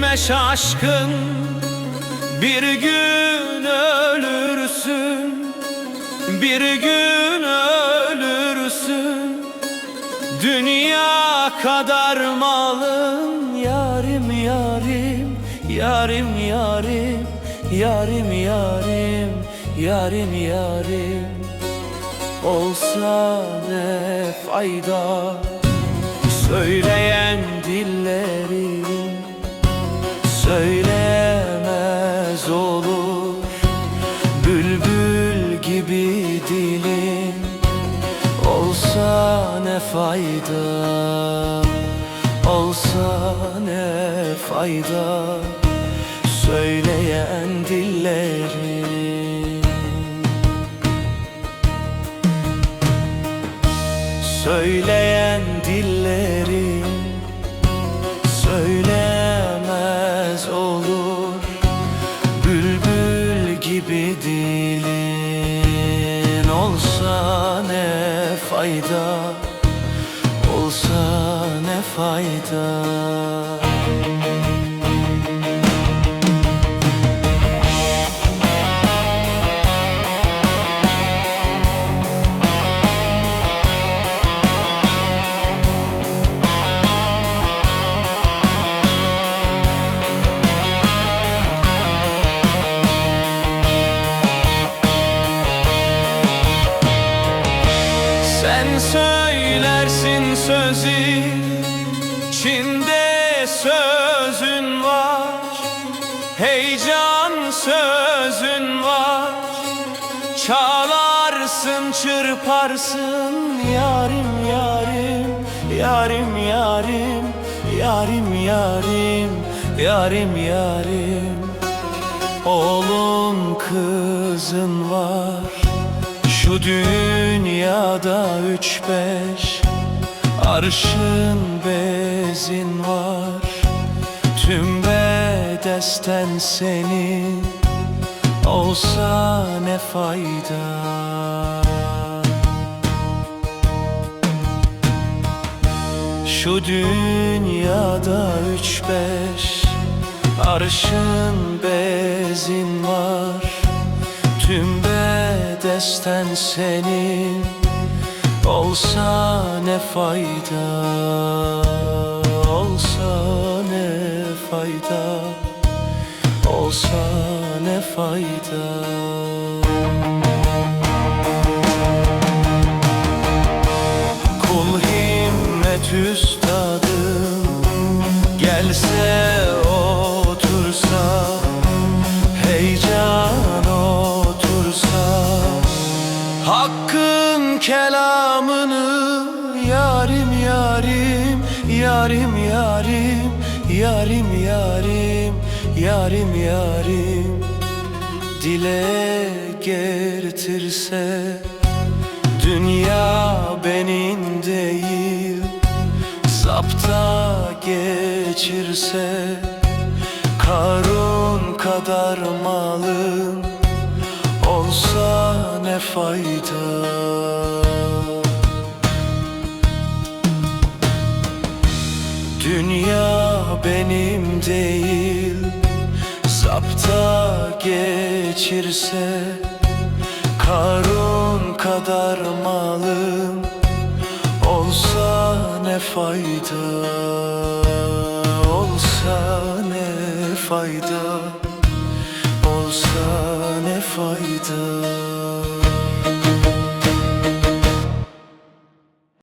gezme şaşkın Bir gün ölürsün. Bir gün ölürsün. Dünya kadar malın Yarim yarim Yarim yarim Yarim yarim Yarim yarim. Olsa ne fayda? Söyleyen dillerim ne fayda? Olsa ne fayda? Söyleyen dillerim Söyleyen dillerim Söylemez olur. Bülbül gibi dilin Olsa ne fayda fayda. Sen söylersin sözü Çinde sözün var. Heyecan sözün var. Çalarsın çırparsın. Yarim yarim Yarim yarim Yarim yarim Yarim yarim. Oğlun kızın var. Şu dünyada üç beş Arşın bezin var Tüm bedesten senin Olsa ne fayda? Şu dünyada üç beş Arşın bezin var Tüm bedesten senin Olsa ne fayda? Olsa ne fayda? Olsa ne fayda Yarim yarim Yarim yarim Yarim yarim Yarim yarim. Dile getirse Dünya benim değil. Zapta geçirse Karun kadar malım Olsa ne fayda Dünya benim değil. Zapta geçirse Karun kadar malım Olsa ne fayda Olsa ne fayda Olsa ne fayda